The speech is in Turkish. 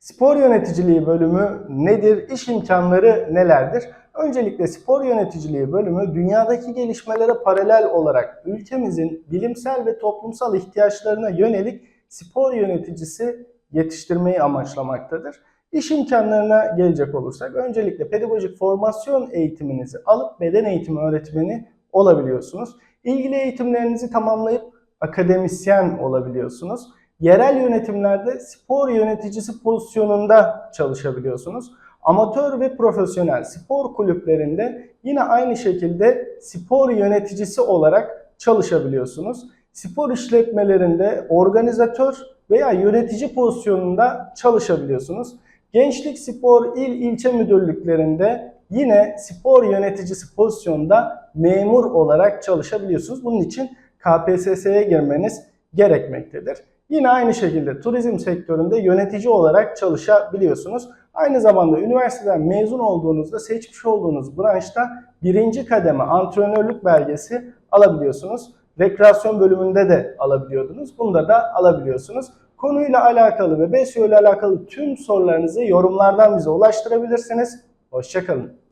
Spor yöneticiliği bölümü nedir? İş imkanları nelerdir? Öncelikle spor yöneticiliği bölümü dünyadaki gelişmelere paralel olarak ülkemizin bilimsel ve toplumsal ihtiyaçlarına yönelik spor yöneticisi yetiştirmeyi amaçlamaktadır. İş imkanlarına gelecek olursak öncelikle pedagojik formasyon eğitiminizi alıp beden eğitimi öğretmeni olabiliyorsunuz. İlgili eğitimlerinizi tamamlayıp akademisyen olabiliyorsunuz. Yerel yönetimlerde spor yöneticisi pozisyonunda çalışabiliyorsunuz. Amatör ve profesyonel spor kulüplerinde yine aynı şekilde spor yöneticisi olarak çalışabiliyorsunuz. Spor işletmelerinde organizatör veya yönetici pozisyonunda çalışabiliyorsunuz. Gençlik Spor İl İlçe Müdürlüklerinde yine spor yöneticisi pozisyonunda memur olarak çalışabiliyorsunuz. Bunun için KPSS'ye girmeniz gerekmektedir. Yine aynı şekilde turizm sektöründe yönetici olarak çalışabiliyorsunuz. Aynı zamanda üniversiteden mezun olduğunuzda seçmiş olduğunuz branşta birinci kademe antrenörlük belgesi alabiliyorsunuz. Rekreasyon bölümünde de alabiliyordunuz. Bunda da alabiliyorsunuz. Konuyla alakalı ve BESYO ile alakalı tüm sorularınızı yorumlardan bize ulaştırabilirsiniz. Hoşçakalın.